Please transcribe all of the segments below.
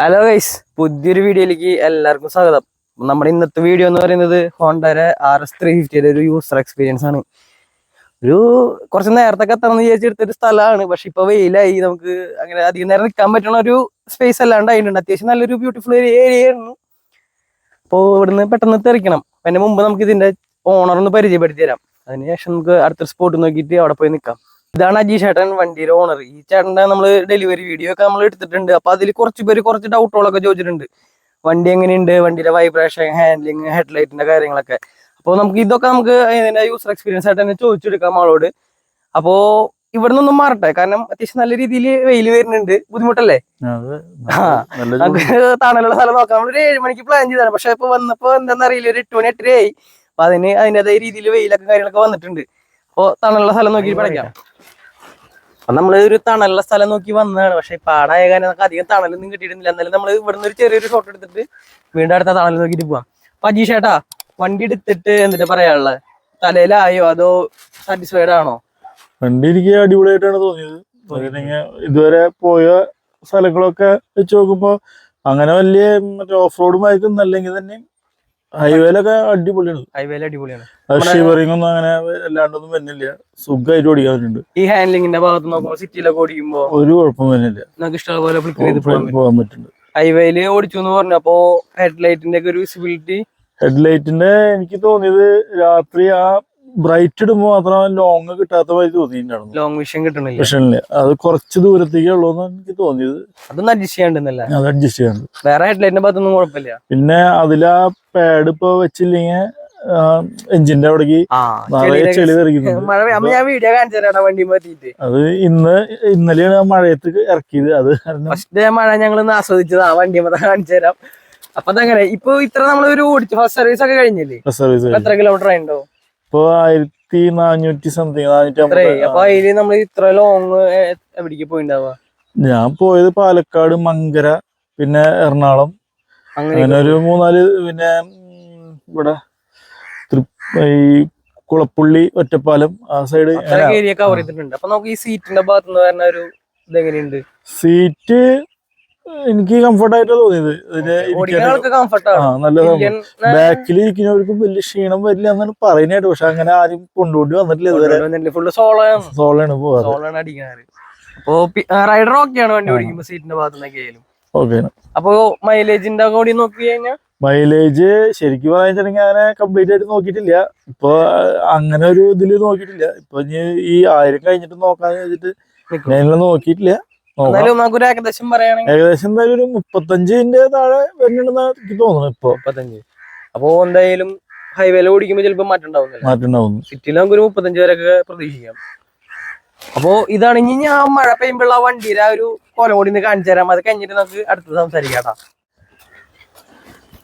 Hello guys പുതിയൊരു വീഡിയോയിലേക്ക് എല്ലാവർക്കും സ്വാഗതം. നമ്മുടെ ഇന്നത്തെ വീഡിയോ എന്ന് പറയുന്നത് ഹോണ്ടയുടെ ആർ എസ് ത്രീ ഫിഫ്റ്റിയുടെ ഒരു യൂസർ എക്സ്പീരിയൻസ് ആണ്. ഒരു കുറച്ച് നേരത്തെ എത്തണം എന്ന് വിചാരിച്ചെടുത്തൊരു സ്ഥലമാണ്. പക്ഷെ ഇപ്പൊ വെയിലായി. നമുക്ക് അങ്ങനെ അധികം നേരം നിൽക്കാൻ പറ്റുന്ന ഒരു സ്പേസ് അല്ലാണ്ട് അതിനുണ്ട് അത്യാവശ്യം നല്ലൊരു ബ്യൂട്ടിഫുൾ ഒരു ഏരിയ ആയിരുന്നു. അപ്പോൾ ഇവിടുന്ന് പെട്ടെന്ന് തെറിക്കണം. അതിന് മുമ്പ് നമുക്ക് ഇതിന്റെ ഓണർ ഒന്ന് പരിചയപ്പെടുത്തി തരാം. അതിനുശേഷം നമുക്ക് അടുത്തൊരു സ്പോട്ട് നോക്കിയിട്ട് അവിടെ പോയി നിൽക്കാം. ഇതാണ് അജി ചേട്ടൻ വണ്ടിയുടെ ഓണർ ഈ ചേട്ടന്റെ നമ്മൾ ഡെലിവറി വീഡിയോ ഒക്കെ നമ്മൾ എടുത്തിട്ടുണ്ട്. അപ്പൊ അതിൽ കുറച്ച് പേര് കുറച്ച് ഡൗട്ടുകളൊക്കെ ചോദിച്ചിട്ടുണ്ട്. വണ്ടി എങ്ങനെയുണ്ട്? വണ്ടിയുടെ വൈബ്രേഷൻ ഹാൻഡ്ലിങ് ഹെഡ്ലൈറ്റിന്റെ കാര്യങ്ങളൊക്കെ. അപ്പോൾ നമുക്ക് ഇതൊക്കെ നമുക്ക് അതിന്റെ യൂസർ എക്സ്പീരിയൻസ് ആയിട്ട് തന്നെ ചോദിച്ചെടുക്കാം ആളോട് അപ്പോ ഇവിടെ നിന്നൊന്നും മാറട്ടെ. കാരണം അത്യാവശ്യം നല്ല രീതിയിൽ വെയിൽ വരുന്നുണ്ട്. ബുദ്ധിമുട്ടല്ലേ? നമുക്ക് തണലുള്ള സ്ഥലം നോക്കാം. നമ്മളൊരു ഏഴ് മണിക്ക് പ്ലാൻ ചെയ്താണ് പക്ഷെ ഇപ്പൊ വന്നപ്പോ എന്താണെന്ന് അറിയില്ല ഒരു എട്ട് മണി എട്ടര ആയി അപ്പൊ അതിന് അതിന്റെതായ രീതിയിൽ വെയിലൊക്കെ കാര്യങ്ങളൊക്കെ വന്നിട്ടുണ്ട്. അപ്പൊ തണലുള്ള സ്ഥലം നോക്കി പഠിക്കാം അപ്പൊ നമ്മൾ ഒരു തണലുള്ള സ്ഥലം നോക്കി വന്നതാണ്. പക്ഷെ പാടായ കാരണം നമുക്ക് അധികം തണലൊന്നും കിട്ടിയിട്ടില്ല. എന്നാലും നമ്മൾ ഇവിടുന്ന് ഒരു ചെറിയൊരു ഷോട്ട് എടുത്തിട്ട് വീണ്ടും അടുത്ത തണൽ നോക്കിയിട്ട് പോവാം. അപ്പൊ അജീഷ് ഏട്ടാ വണ്ടി എടുത്തിട്ട് എന്നിട്ട് പറയാനുള്ളത് തലയിലായോ അതോ സാറ്റിസ്ഫൈഡ് ആണോ? വണ്ടി എനിക്ക് അടിപൊളിയായിട്ടാണ് തോന്നിയത്. ഇതുവരെ പോയ സ്ഥലങ്ങളൊക്കെ വെച്ച് നോക്കുമ്പോ അങ്ങനെ വലിയ മറ്റേ ഓഫ് റോഡ് അല്ലെങ്കിൽ തന്നെ ഹൈവേയിലൊക്കെ അടിപൊളിയാണ്. ഹൈവേയിൽ അടിപൊളിയാണ്. ഷിവറിംഗ് ഒന്നും അങ്ങനെ അല്ലാണ്ടൊന്നും വരുന്നില്ല. സുഖമായിട്ട് ഓടിക്കാൻ പറ്റുന്നുണ്ട്. ഈ ഹാൻഡ്ലിങ്ങിന്റെ ഭാഗത്ത് നോക്കുമ്പോൾ സിറ്റിയിലൊക്കെ ഓടിക്കുമ്പോ ഒരു കുഴപ്പം വരുന്നില്ല. നമുക്ക് ഇഷ്ടമുള്ള പോലെ ഫ്ലിക്ക് ചെയ്ത് പോകാൻ പറ്റും പോകാൻ പറ്റുന്നുണ്ട്. ഹൈവേയിൽ ഓടിച്ചു എന്ന് പറഞ്ഞു അപ്പോ ഹെഡ്ലൈറ്റിന്റെ ഒക്കെ ഒരു വിസിബിലിറ്റി ഹെഡ്ലൈറ്റിന്റെ എനിക്ക് തോന്നിയത് രാത്രി ആ ബ്രൈറ്റ് ഇടുമ്പോൾ മാത്രം ലോങ് കിട്ടാത്ത മാതിരി തോന്നിയിട്ടുണ്ടായിരുന്നു. ലോങ് വിഷൻ കിട്ടണില്ല. വിഷനില്ല അത് കുറച്ച് ദൂരത്തേക്കേ ഉള്ളൂ എന്നാണ് എനിക്ക് തോന്നിയത്. അതൊന്നും അഡ്ജസ്റ്റ് ചെയ്യാണ്ടെന്നല്ല അത് അഡ്ജസ്റ്റ് ചെയ്യാണ്ട്. വേറെ ഹെഡ്ലൈറ്റിന്റെ ഭാഗത്തൊന്നും കുഴപ്പമില്ല. പിന്നെ അതിലാ പാഡ് ഇപ്പൊ വെച്ചില്ലെങ്കിൽ എഞ്ചിന്റെ അവിടേക്ക് നിറയെ ചെളി തെറിക്കുന്നുണ്ട്. അമ്മ ഞാൻ വീഡിയോ കാണിച്ചു തരാടാ വണ്ടി പറ്റിയിട്ട് അത് ഇന്ന് ഇന്നലെയാണ് മഴയത്ത് ഇറക്കിയത്. അത് ഫസ്റ്റ് മഴ ഞങ്ങൾ ഇന്ന് ആസ്വദിച്ചത്. ആ വണ്ടി കാണിച്ചു തരാം അപ്പൊ അതങ്ങനെ ഇപ്പൊ ഇത്ര നമ്മളൊരു ഓടിച്ചു ഫസ്റ്റ് സർവീസ് ഒക്കെ കഴിഞ്ഞില്ലേ? സർവീസ് എത്ര കിലോമീറ്റർ ആയിണ്ടോ? ഇപ്പൊ ആയിരത്തി നാനൂറ്റി സംതിങ് നാനൂറ്റി നമ്മൾ ഇത്ര ലോങ് എവിടേക്ക് പോയിണ്ടാവുക ഞാൻ പോയത് പാലക്കാട് മങ്കര പിന്നെ എറണാകുളം. അങ്ങനെ ഒരു മൂന്നാൽ പിന്നെ ഇവിടെ ഈ കുളപ്പുള്ളി ഒറ്റപ്പാലം ആ സൈഡ് ഏരിയ കവർ ചെയ്തിട്ടുണ്ട്. അപ്പൊ നമുക്ക് ഈ സീറ്റിന്റെ ഭാഗത്ത് നിന്ന് വരുന്ന ഒരു ഇതെങ്ങനെയുണ്ട് സീറ്റ് എനിക്ക് കംഫർട്ട് ആയിട്ടാ തോന്നിയത് നല്ല ബാക്കിൽ ഇരിക്കുന്നവർക്കും വലിയ ക്ഷീണം വരില്ല എന്നാണ് പറയുന്നതായിട്ട് പക്ഷെ അങ്ങനെ ആരും കൊണ്ടുപോയി വന്നിട്ടില്ല ഇതുവരെ. ഫുള്ള് സോളോ ആണ്. സോളാണ് പോവാറ് സോളാണ് അടിക്കാറ്. അപ്പോ റൈഡർ ഓക്കെയാണ് വണ്ടി ഓടിക്കുമ്പോ സീറ്റിന്റെ ഭാഗത്ത് നിന്നൊക്കെ ആയാലും. ഓക്കെ അപ്പൊ മൈലേജിന്റെ കൂടി നോക്കി കഴിഞ്ഞാൽ മൈലേജ് ശരിക്കും പറഞ്ഞിട്ടുണ്ടെങ്കിൽ അങ്ങനെ കംപ്ലീറ്റ് ആയിട്ട് നോക്കിയിട്ടില്ല. ഇപ്പൊ അങ്ങനെ ഒരു ഇതിൽ നോക്കിയിട്ടില്ല. ഇപ്പൊ ഈ ആയിരം കഴിഞ്ഞിട്ട് നോക്കാന്ന് വെച്ചിട്ട് നോക്കിയിട്ടില്ല. ഏകദേശം പറയുകയാണെങ്കിൽ ഏകദേശം എന്തായാലും ഒരു മുപ്പത്തഞ്ചിന്റെ താഴെ വരുന്നുണ്ടെന്ന് എനിക്ക് തോന്നുന്നു ഇപ്പൊ. മുപ്പത്തഞ്ച്. അപ്പോ എന്തായാലും ഹൈവേയിൽ ഓടിക്കുമ്പോ ചിലപ്പോ മാറ്റം ഉണ്ടാവുന്നില്ല. മാറ്റുണ്ടാവുന്നു സിറ്റിയിൽ നമുക്ക് ഒരു മുപ്പത്തഞ്ച് വരെയൊക്കെ പ്രതീക്ഷിക്കാം. അപ്പോ ഇതാണ് ഇനി ഞാൻ മഴ പെയ്യുമ്പോഴുള്ള ആ വണ്ടിയുടെ ആ ഒരു കൊല കൂടി ഒന്ന് കാണിച്ചു തരാം. അത് കഴിഞ്ഞിട്ട് നമുക്ക് അടുത്ത് സംസാരിക്കാം കേട്ടോ.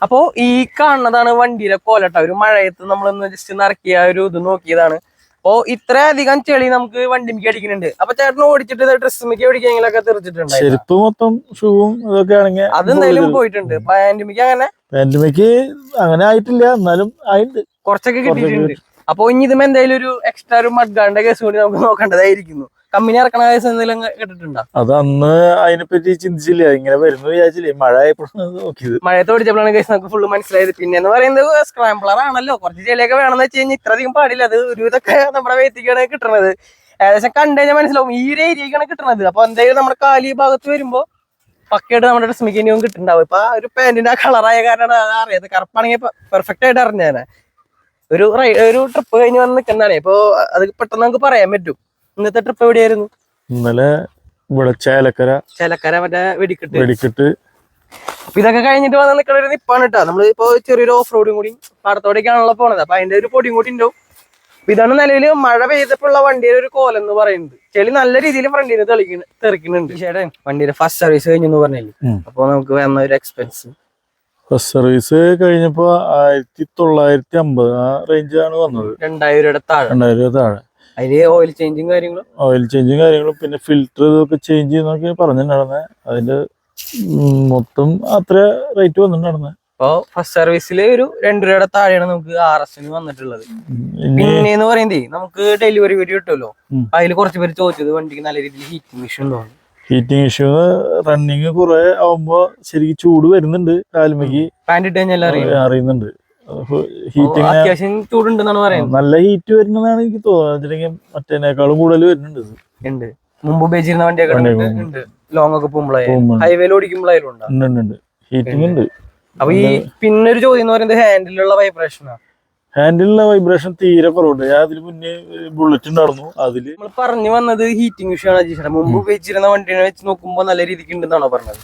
അപ്പോ ഈ കാണുന്നതാണ് വണ്ടിയിലെ കോലട്ട ഒരു മഴയത്ത് നമ്മളൊന്ന് ജസ്റ്റ് നിറക്കിയ ഒരു ഇത് നോക്കിയതാണ്. അപ്പോ ഇത്രയധികം ചെളി നമുക്ക് വണ്ടിമിക്ക് അടിക്കുന്നുണ്ട്. അപ്പൊ ചേട്ടന് ഓടിച്ചിട്ട് ഡ്രസ് മിക്ക് ഓടിക്കെങ്കിലൊക്കെ തെറിച്ചിട്ടുണ്ട് ചെരുപ്പ് മൊത്തം ഷൂവും ഇതൊക്കെ ആണെങ്കിൽ അത് പോയിട്ടുണ്ട്. പാൻഡമിക് അങ്ങനെ? പാൻഡമിക് അങ്ങനെ ആയിട്ടില്ല. എന്നാലും ആയിട്ടുണ്ട് കുറച്ചൊക്കെ കിട്ടിയിട്ടുണ്ട്. അപ്പൊ ഇനി ഇതും എന്തായാലും ഒരു എക്സ്ട്രാ ഒരു മഡ്ഗാണ്ട കേസ് കൂടി നമുക്ക് നോക്കേണ്ടതായിരിക്കുന്നു. കമ്പനി ഇറക്കണ കേസ് എന്തെങ്കിലും കേട്ടിട്ടുണ്ടോ? അത് അന്ന് അതിനെപ്പറ്റി ചിന്തിച്ചില്ല. ഇങ്ങനെ വരുന്നു വിചാരിച്ചില്ലേ. മഴ ആയപ്പോഴാണ് നോക്കിയത്. മഴയത്ത് ഓടിച്ചപ്പോഴാണ് കേസ് നമുക്ക് ഫുള്ള് മനസ്സിലായത്. പിന്നെ എന്ന് പറയുന്നത് സ്ക്രാംബ്ലർ ആണല്ലോ. കുറച്ച് ചെളിയൊക്കെ വേണമെന്ന് വെച്ച് കഴിഞ്ഞാൽ ഇത്രയധികം പാടില്ല. അത് ഒരു ഇതൊക്കെ നമ്മുടെ വേത്തിക്കാണ് കിട്ടണത്. ഏകദേശം കണ്ടു കഴിഞ്ഞാൽ മനസ്സിലാവും. ഈ ഒരു ഏരിയക്കാണ് കിട്ടുന്നത് അപ്പൊ എന്തായാലും നമ്മുടെ കാലി ഭാഗത്ത് വരുമ്പോ പക്കയായിട്ട് നമ്മുടെ ഡ്രസ്മിക്കനിയും കിട്ടുന്നുണ്ടാവും. ഇപ്പൊ ഒരു പാന്റിന്റെ ആ കളറായ കാരണം അത് അറിയാതെ കറുപ്പാണെങ്കിൽ പെർഫെക്റ്റ് ആയിട്ട് അറിഞ്ഞാനെ ഒരു ഒരു ട്രിപ്പ് കഴിഞ്ഞ് വന്ന് നിൽക്കുന്നതാണ്. ഇപ്പൊ അത് പെട്ടെന്ന് നമുക്ക് പറയാൻ പറ്റും. ഇന്നത്തെ ട്രിപ്പ് എവിടെയായിരുന്നു? ഇന്നലെ ഇവിടെ ചേലക്കര. ചേലക്കര മറ്റേ വെടിക്കെട്ട്. വെടിക്കെട്ട്. അപ്പൊ ഇതൊക്കെ കഴിഞ്ഞിട്ട് വന്ന് നിൽക്കുന്ന ഒരു നിപ്പാണ് കേട്ടോ നമ്മൾ ഇപ്പൊ ചെറിയൊരു ഓഫ് റോഡും കൂടി പാടത്തോടേക്കാണല്ലോ പോണത്. അപ്പൊ അതിന്റെ ഒരു പൊടിയും കൂടി ഉണ്ടാവും ഇതാണ് നിലവിൽ മഴ പെയ്തപ്പോഴുള്ള വണ്ടിയുടെ ഒരു കോലം എന്ന് പറയുന്നത്. ചെളി നല്ല രീതിയിൽ ഫ്രണ്ടിൽ നിന്ന് തെളിക്കുന്നു തെറിക്കുന്നുണ്ട്. ചേട്ടൻ വണ്ടിയുടെ ഫസ്റ്റ് സർവീസ് കഴിഞ്ഞെന്ന് പറഞ്ഞില്ലേ. അപ്പൊ നമുക്ക് വന്ന ഒരു എക്സ്പെൻസ് ഫസ്റ്റ് സർവീസ് കഴിഞ്ഞപ്പോ ആയിരത്തി തൊള്ളായിരത്തി അമ്പത് ആ റേഞ്ചാണ് വന്നത്. രണ്ടായിരം രൂപയുടെ താഴെ. രണ്ടായിരം രൂപ താഴെ. അതിൽ ഓയിൽ ചേഞ്ചും കാര്യങ്ങളും? ഓയിൽ ചേഞ്ചും കാര്യങ്ങളും പിന്നെ ഫിൽറ്റർ ഇതൊക്കെ ചേഞ്ച് ചെയ്യുന്നൊക്കെ പറഞ്ഞിട്ടുണ്ടായിരുന്നെ അതിന്റെ മൊത്തം അത്ര റേറ്റ് വന്നിട്ടുണ്ടായിരുന്നെ അപ്പൊ ഫസ്റ്റ് സർവീസിൽ ഒരു രണ്ട് രൂപയുടെ താഴെയാണ് നമുക്ക് ആർ എസിന് വന്നിട്ടുള്ളത്. പിന്നെന്ന് പറയുന്നതേ നമുക്ക് ഡെലിവറി വീഡിയോ കിട്ടുമല്ലോ. അതിൽ കുറച്ച് പേര് ചോദിച്ചത് വണ്ടിക്ക് നല്ല രീതിയിൽ ഹീറ്റിംഗ് ഇഷ്യൂ ഉണ്ടോ ഹീറ്റിംഗ് ഇഷ്യൂ റണ്ണിങ് കുറെ ആവുമ്പോ ശരിക്കും ചൂട് വരുന്നുണ്ട് കാലുമേക്ക് പാന്റ് ഇട്ട് കഴിഞ്ഞാൽ അറിയുന്നുണ്ട്. ഹീറ്റിംഗ് അത്യാവശ്യം ചൂടുണ്ടെന്നാണ് പറയുന്നത്. നല്ല ഹീറ്റ് വരുന്നതാണ് എനിക്ക് തോന്നുന്നത്. മറ്റേനേക്കാളും കൂടുതൽ വരുന്നുണ്ട് ഉണ്ട്. മുമ്പ് ഉപയോഗിച്ചിരുന്ന വണ്ടിയൊക്കെ ലോങ് ഒക്കെ പോകുമ്പോഴായാലും പോകുമ്പോ ഹൈവേയിൽ ഓടിക്കുമ്പോഴായാലും ഉണ്ട്? ഹീറ്റിംഗ് ഉണ്ട് അപ്പൊ ഈ പിന്നെ ഒരു ചോദ്യം എന്ന് പറയുന്നത് ഹാൻഡിലുള്ള വൈബ്രേഷനാണ് ഹാൻഡിലുള്ള വൈബ്രേഷൻ തീരെ കുറവുണ്ട്. ഞാൻ അതിന് മുന്നേ ബുള്ളറ്റ് ഉണ്ടായിരുന്നു. അതിൽ നമ്മൾ പറഞ്ഞു വന്നത് ഹീറ്റിംഗ് ഇഷ്യൂ ആണ് അജീഷ് മുമ്പ് ഉപയോഗിച്ചിരുന്ന വണ്ടിനെ വെച്ച് നോക്കുമ്പോൾ നല്ല രീതിക്ക് ഉണ്ടെന്നാണോ പറഞ്ഞത്?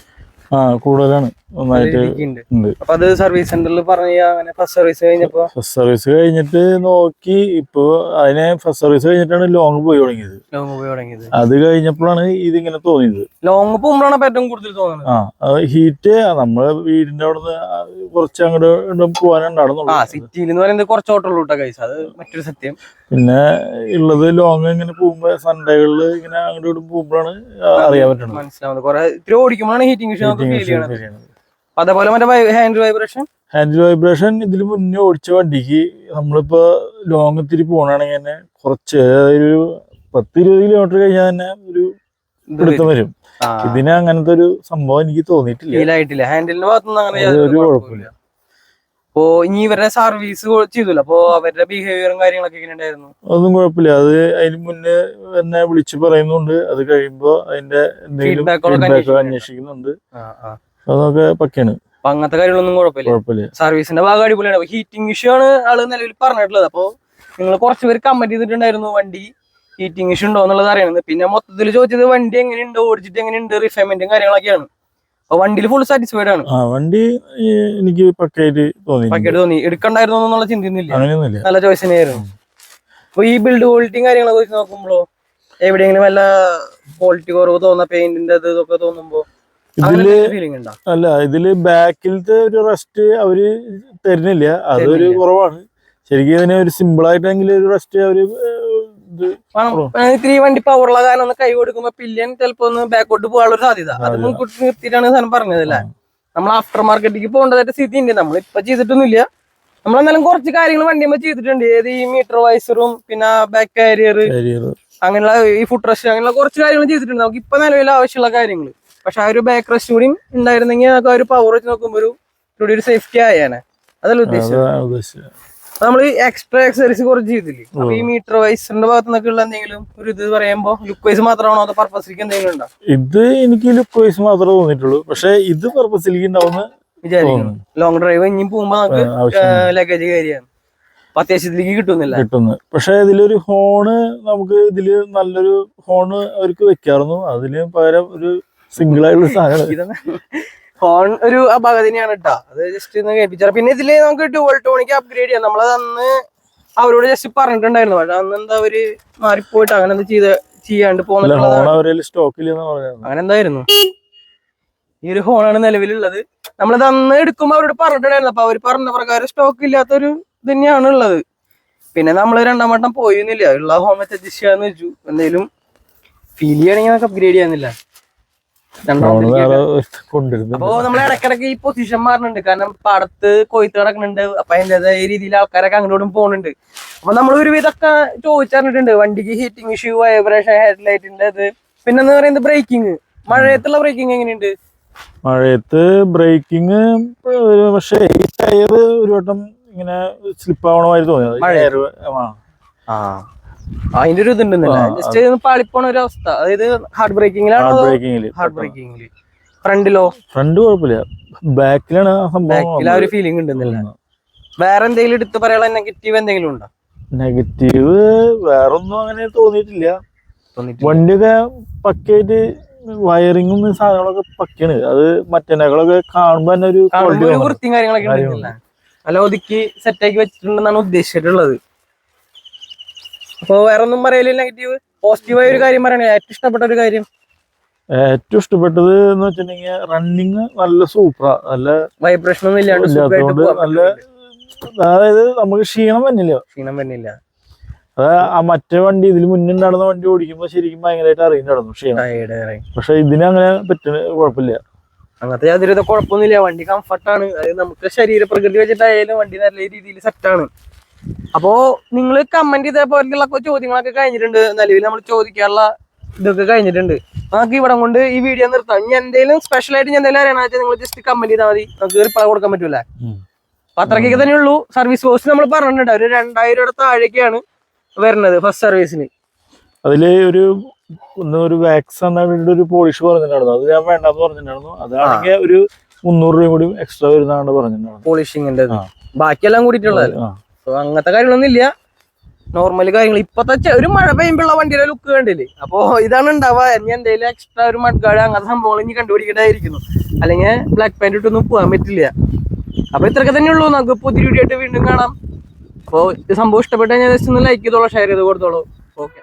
ആ കൂടുതലാണ്. നന്നായിട്ട് ഉണ്ട്. അപ്പൊ അത് സർവീസ് സെന്ററിൽ പറഞ്ഞ അങ്ങനെ ഫസ്റ്റ് സർവീസ് കഴിഞ്ഞപ്പോ? ഫസ്റ്റ് സർവീസ് കഴിഞ്ഞിട്ട് നോക്കി. ഇപ്പൊ അതിനെ ഫസ്റ്റ് സർവീസ് കഴിഞ്ഞിട്ടാണ് ലോങ് പോയി തുടങ്ങിയത്. ലോങ് പോയി തുടങ്ങിയത്. അത് കഴിഞ്ഞപ്പോഴാണ് ഇതിങ്ങനെ തോന്നിയത്. ലോങ് പോകുമ്പോഴാണ് ഏറ്റവും കൂടുതൽ തോന്നുന്നത്. ആ ഹീറ്റ് നമ്മളെ വീടിന്റെ അവിടെ നിന്ന് കുറച്ച് അങ്ങോട്ട് പോകാനുണ്ടായിരുന്നു സിറ്റിയിൽ എന്ന് പറയുന്നത് കുറച്ച് ഓട്ടമുള്ളൂ കേട്ടോ അത് മറ്റൊരു സത്യം. പിന്നെ ഉള്ളത് ലോങ് ഇങ്ങനെ പോകുമ്പോ സൺഡേകളിൽ ഇങ്ങനെ അങ്ങോട്ട് പോകുമ്പോഴാണ് അറിയാൻ പറ്റുന്നത്. മനസ്സിലാവുന്നത്. കുറെ ഇത്തിരി ഓടിക്കുമ്പോഴാണ് ഹീറ്റിംഗ് ഇഷ്യൂ അതേപോലെ മറ്റേ ഹാൻഡ് വൈബ്രേഷൻ ഹാൻഡിൽ വൈബ്രേഷൻ ഇതിൽ മുന്നേ ഓടിച്ച വണ്ടിക്ക് നമ്മളിപ്പോ ലോങ് തിരി പോകണമെങ്കിൽ തന്നെ കുറച്ച് ഒരു പത്ത് ഇരുപത് കിലോമീറ്റർ കഴിഞ്ഞാൽ തന്നെ ഒരു പിടുത്തം വരും. ഇതിന് അങ്ങനത്തെ ഒരു സംഭവം എനിക്ക് തോന്നിയിട്ടില്ല. ഹാൻഡിലിന്റെ ഭാഗത്തുനിന്ന് അങ്ങനെ ഒരു കുഴപ്പമില്ല. അപ്പോ ഇനി ഇവരുടെ സർവീസ് ചെയ്തില്ല അപ്പോ അവരുടെ ബിഹേവിയറും കാര്യങ്ങളൊക്കെ എങ്ങനെ ഉണ്ടായിരുന്നു? അതൊന്നും കുഴപ്പമില്ല. അത് അതിന് മുന്നേ എന്നെ വിളിച്ചു പറയുന്നുണ്ട്. അത് കഴിയുമ്പോ അതിന്റെ എന്തെങ്കിലും അന്വേഷിക്കുന്നുണ്ട്. അതൊക്കെ പക്കയാണ്. അപ്പൊ അങ്ങനത്തെ കാര്യങ്ങളൊന്നും കുഴപ്പമില്ല. സർവീസിന്റെ ഭാഗം അടിപൊളിയാണ്. ഹീറ്റിംഗ് ഇഷ്യൂ ആണ് ആൾ നിലവിൽ പറഞ്ഞിട്ടുള്ളത്. അപ്പോ നിങ്ങൾ കുറച്ച് പേര് കമന്റ് ചെയ്തിട്ടുണ്ടായിരുന്നു വണ്ടി ഹീറ്റിംഗ് ഇഷ്യൂ ഉണ്ടോ എന്നുള്ളത് അറിയണത് പിന്നെ മൊത്തത്തിൽ ചോദിച്ചത് വണ്ടി എങ്ങനെയുണ്ട്? ഓടിച്ചിട്ട് എങ്ങനെയുണ്ട്? റിഫൈൻമെന്റും കാര്യങ്ങളൊക്കെയാണ്. വണ്ടിയിൽ ഫുൾ സാറ്റിസ്ഫൈഡ് ആണ്. ആ വണ്ടി എനിക്ക് പക്കയായിട്ട് തോന്നി തോന്നി. എടുക്കണ്ടായിരുന്നു എന്നുള്ള ചിന്തയൊന്നുമില്ല. അങ്ങനെയൊന്നുമില്ല. നല്ല ചോയ്സ് തന്നെയായിരുന്നു. അപ്പൊ ഈ ബിൽഡ് ക്വാളിറ്റിയും കാര്യങ്ങളൊക്കെ വെച്ച് നോക്കുമ്പോ എവിടെയെങ്കിലും വല്ല ക്വാളിറ്റി കുറവ് തോന്നുന്ന പെയിന്റിന്റെ ഇതൊക്കെ തോന്നുമ്പോ ഇതിൽ അല്ല ഇതിൽ ബാക്കിലത്തെ ഒരു റെസ്റ്റ് അവർ തരുന്നില്ല. അതൊരു കുറവാണ്. ശരിക്കും ഇതിനെ ഒരു സിമ്പിൾ ആയിട്ടെങ്കിലും ഒരു റെസ്റ്റ് അവർ ഇത്തിരി വണ്ടി പവറുള്ള കാരണം ഒന്ന് കൈ കൊടുക്കുമ്പോ പില്ലിയൻ ചിലപ്പോ ഒന്ന് ബാക്കോട്ട് പോകാനുള്ള സാധ്യത. അത് കുട്ടി മുൻകൂട്ടി നിർത്തിയിട്ടാണ് സാധനം പറഞ്ഞതല്ലേ? നമ്മൾ ആഫ്റ്റർ മാർക്കറ്റിലേക്ക് പോകേണ്ടതായിട്ട് സ്ഥിതി ഉണ്ട്. നമ്മൾ ഇപ്പൊ ചെയ്തിട്ടൊന്നുമില്ല. നമ്മൾ എന്നാലും കുറച്ച് കാര്യങ്ങൾ വണ്ടിയുമ്പോ ചെയ്തിട്ടുണ്ട്. ഏത് ഈ മീറ്റർ വൈസറും പിന്നെ ബാക്ക് കാരിയർ. അങ്ങനെയുള്ള ഈ ഫുഡ് റഷ് അങ്ങനെയുള്ള കുറച്ച് കാര്യങ്ങൾ ചെയ്തിട്ടുണ്ട്. നമുക്ക് ഇപ്പൊ നിലവിൽ ആവശ്യമുള്ള കാര്യങ്ങൾ പക്ഷെ ആ ഒരു ബാക്ക് റഷ് കൂടി ഉണ്ടായിരുന്നെങ്കിൽ നമുക്ക് ആ ഒരു പവർ വെച്ച് നോക്കുമ്പോൾ ഒരു സേഫ്റ്റി ആയേനെ. അതല്ല ഉദ്ദേശിച്ചത്. അതാ ഈ എക്സ്ട്രാ എക്സസറീസ് കുറച്ച് ചെയ്തില്ലേ? അപ്പൊ ഈ മീറ്റർ വൈസ് ഭാഗത്ത് നിന്നൊക്കെ ഉള്ള എന്തെങ്കിലും ഒരു ഇത് പറയുമ്പോ ലുക്ക് വൈസ് മാത്രമാണോ അതോ പർപ്പസിലേക്ക് എന്തെങ്കിലും ഉണ്ടോ? ഇത് എനിക്ക് ലുക്ക് വൈസ് മാത്രമേ തോന്നിയിട്ടുള്ളൂ. പക്ഷെ ഇത് പർപ്പസിലേക്ക് ഉണ്ടാവുന്ന വിചാരിക്കുന്നു. ലോങ് ഡ്രൈവ് ഇനി പോകുമ്പോ നമുക്ക് ലഗേജ് കയറിയാണ് അത്യാവശ്യത്തിലേക്ക് കിട്ടുന്നില്ല. കിട്ടുന്നു. പക്ഷെ ഇതിലൊരു ഹോണ് നമുക്ക് ഇതിൽ നല്ലൊരു ഹോണ് അവർക്ക് വെക്കാറുന്നു. അതിന് പകരം ഒരു സിംഗിൾ ആയിട്ടുള്ള സാധനം. ഫോൺ ഒരു അപകടനെയാണ് കേട്ടോ അത് ജസ്റ്റ് ഒന്ന് കേൾപ്പിച്ചാൽ പിന്നെ ഇതിൽ നമുക്ക് ഡുവൽ ടോണിക്ക് അപ്ഗ്രേഡ് ചെയ്യാം. നമ്മളത് അന്ന് അവരോട് ജസ്റ്റ് പറഞ്ഞിട്ടുണ്ടായിരുന്നു. പക്ഷെ അന്ന് എന്താ അവർ മാറിപ്പോയിട്ട് അങ്ങനെ എന്താ ചെയ്ത് ചെയ്യാണ്ട് സ്റ്റോക്കില്ലെന്ന് പറഞ്ഞായിരുന്നു. അങ്ങനെ എന്തായിരുന്നു? ഈ ഒരു ഫോണാണ് നിലവിലുള്ളത്. നമ്മളത് അന്ന് എടുക്കുമ്പോൾ അവരോട് പറഞ്ഞിട്ടുണ്ടായിരുന്നു. അപ്പൊ അവർ പറഞ്ഞ പ്രകാരം സ്റ്റോക്ക് ഇല്ലാത്തൊരു തന്നെയാണ് ഉള്ളത്. പിന്നെ നമ്മൾ രണ്ടാം വട്ടം പോയിരുന്നില്ല. ഉള്ള ഹോം വെച്ച് അഡ്ജസ്റ്റ് ചെയ്യാന്ന് വെച്ചു. എന്തെങ്കിലും ഫീൽ ചെയ്യണമെങ്കിൽ നമുക്ക് അപ്ഗ്രേഡ് ചെയ്യാന്നില്ല ഹോൺ രണ്ടാമത്തെ വേറെ കൊണ്ടിരുന്നു അപ്പൊ നമ്മൾ ഇടക്കിടക്ക് ഈ പൊസിഷൻ മാറുന്നുണ്ട് കാരണം പടത്ത് കൊയ്ത്ത് കിടക്കുന്നുണ്ട് അപ്പൊ അതിന്റേതായ രീതിയിൽ ആൾക്കാരൊക്കെ അങ്ങോട്ടും പോകുന്നുണ്ട്. അപ്പൊ നമ്മൾ ഒരു ഇതൊക്കെ ചോദിച്ചറിഞ്ഞിട്ടുണ്ട്. വണ്ടിക്ക് ഹീറ്റിംഗ് ഇഷ്യൂ വൈബ്രേഷൻ ഹെഡ്ലൈറ്റിന്റെ അത്. പിന്നെ എന്ന് പറയുന്നത് ബ്രേക്കിംഗ് മഴയത്തുള്ള ബ്രേക്കിംഗ് എങ്ങനെയുണ്ട്? മഴയത്ത് ബ്രേക്കിംഗ് പക്ഷേ ഈ ടയർ ഒരു വട്ടം ഇങ്ങനെ സ്ലിപ്പ് ആവണമായി തോന്നിയത് അതിന്റെ ഒരു ഇതുണ്ട് ജസ്റ്റ് പാളിപ്പോണ ഒരു അവസ്ഥ. അതായത് ഹാർഡ് ബ്രേക്കിംഗിലാണ് ഹാർഡ് ബ്രേക്കിംഗിൽ ഹാർഡ് ബ്രേക്കിംഗിൽ ഫ്രണ്ടിലോ ഫ്രണ്ട് കുഴപ്പമില്ല. ബാക്കിലാണ് ബാക്കിൽ ആ ഒരു ഫീലിംഗ് ഉണ്ടെന്നില്ല വേറെ എന്തെങ്കിലും എടുത്ത് പറയാനുള്ള നെഗറ്റീവ് എന്തെങ്കിലും ഉണ്ടോ? നെഗറ്റീവ് വേറൊന്നും അങ്ങനെ തോന്നിയിട്ടില്ല. വണ്ടിയൊക്കെ പക്കയായിട്ട് വയറിങ്ങും സാധനങ്ങളൊക്കെ പക്കയാണ്. അത് മറ്റേനകളൊക്കെ കാണുമ്പോ തന്നെ ഒരു. വൃത്തിയും കാര്യങ്ങളൊക്കെ അല്ല നല്ല ഒതുക്കി സെറ്റാക്കി വെച്ചിട്ടുണ്ടെന്നാണ് ഉദ്ദേശിച്ചിട്ടുള്ളത്. അപ്പൊ വേറെ ഒന്നും പറയലില്ല നെഗറ്റീവ് പോസിറ്റീവായ ഒരു കാര്യം പറയണേ. ഏറ്റവും ഇഷ്ടപ്പെട്ട ഒരു കാര്യം. ഏറ്റവും ഇഷ്ടപ്പെട്ടത് എന്ന് വെച്ചിട്ടുണ്ടെങ്കിൽ റണ്ണിങ് നല്ല സൂപ്പറാ നല്ല വൈബ്രേഷൻ ഒന്നും ഇല്ലാണ്ട് നല്ല അതായത് നമുക്ക് ക്ഷീണം വന്നില്ല. ക്ഷീണം വന്നില്ല. അത് ആ മറ്റേ വണ്ടി ഇതിൽ മുന്നേ ഉണ്ടായിരുന്ന വണ്ടി ഓടിക്കുമ്പോൾ ശരിക്കും ഭയങ്കരമായിട്ട് അറിയുന്നുണ്ടായിരുന്നു ക്ഷീണം. പക്ഷെ ഇതിന് അങ്ങനെ പറ്റുന്ന കുഴപ്പമില്ല. അങ്ങനത്തെ യാതൊരു കുഴപ്പമൊന്നുമില്ല. വണ്ടി കംഫർട്ടാണ് അതായത് നമുക്ക് ശരീരപ്രകൃതി വെച്ചിട്ടായാലും വണ്ടി നല്ല രീതിയിൽ സെറ്റാണ് അപ്പോ നിങ്ങൾ കമന്റ് ഇതേപോലെയുള്ള ചോദ്യങ്ങളൊക്കെ കഴിഞ്ഞിട്ടുണ്ട്. നിലവിൽ നമ്മൾ ചോദിക്കാനുള്ള ഇതൊക്കെ കഴിഞ്ഞിട്ടുണ്ട്. നമുക്ക് ഇവിടെ കൊണ്ട് ഈ വീഡിയോ നിർത്താം. ഇനി എന്തെങ്കിലും സ്പെഷ്യൽ ആയിട്ട് ഞാൻ എന്തെങ്കിലും അറിയണമെന്ന് വെച്ചാൽ നിങ്ങൾ ജസ്റ്റ് കമന്റ് ചെയ്താൽ മതി. നമുക്ക് റിപ്ലൈ കൊടുക്കാൻ പറ്റൂല. അത്രക്കൊക്കെ അപ്പൊ അത്രയ്ക്കൊക്കെ തന്നെ ഉള്ളൂ. സർവീസ് കോസ്റ്റ് നമ്മൾ പറഞ്ഞിട്ടുണ്ട്. ഒരു രണ്ടായിരം രൂപയുടെ താഴേക്കാണ് വരുന്നത് ഫസ്റ്റ് സർവീസിന് അതിൽ ഒരു ഒരു വാക്സ് എന്ന ഒരു പോളിഷ് പറഞ്ഞിട്ടുണ്ടായിരുന്നു. അത് ഞാൻ വേണ്ടെന്ന് പറഞ്ഞിട്ടുണ്ടായിരുന്നു. അതാണെങ്കിൽ ഒരു മുന്നൂറ് രൂപ കൂടി എക്സ്ട്രാ വരുന്നതാണ് പറഞ്ഞിട്ടുണ്ടായിരുന്നു. പോളിഷിങ്ങിന്റെ. ബാക്കിയെല്ലാം കൂടിയിട്ടുള്ളത്. അപ്പൊ അങ്ങനത്തെ കാര്യങ്ങളൊന്നും ഇല്ല. നോർമൽ കാര്യങ്ങൾ ഇപ്പത്തെ ഒരു മഴ പെയ്യുമ്പോഴുള്ള വണ്ടിയുടെ ലുക്ക് കണ്ടില്ലേ? അപ്പൊ ഇതാണ് ഉണ്ടാവുക ഇനി എന്തെങ്കിലും എക്സ്ട്രാ ഒരു മഡ്ഗാർഡ് അങ്ങനത്തെ സംഭവങ്ങൾ ഇനി കണ്ടുപിടിക്കേണ്ടതായിരിക്കുന്നു. അല്ലെങ്കിൽ ബ്ലാക്ക് പാന്റ് ഇട്ടൊന്നും പോകാൻ പറ്റില്ല. അപ്പൊ ഇത്രയൊക്കെ തന്നെ ഉള്ളൂ. നമുക്ക് പുതിയ വീഡിയോ ആയിട്ട് വീണ്ടും കാണാം. അപ്പോൾ ഇത് സംഭവം ഇഷ്ടപ്പെട്ടാൽ ഞാൻ ജസ്റ്റ് ഒന്ന് ലൈക്ക് ചെയ്തോളൂ ഷെയർ ചെയ്ത് കൊടുത്തോളൂ. ഓക്കെ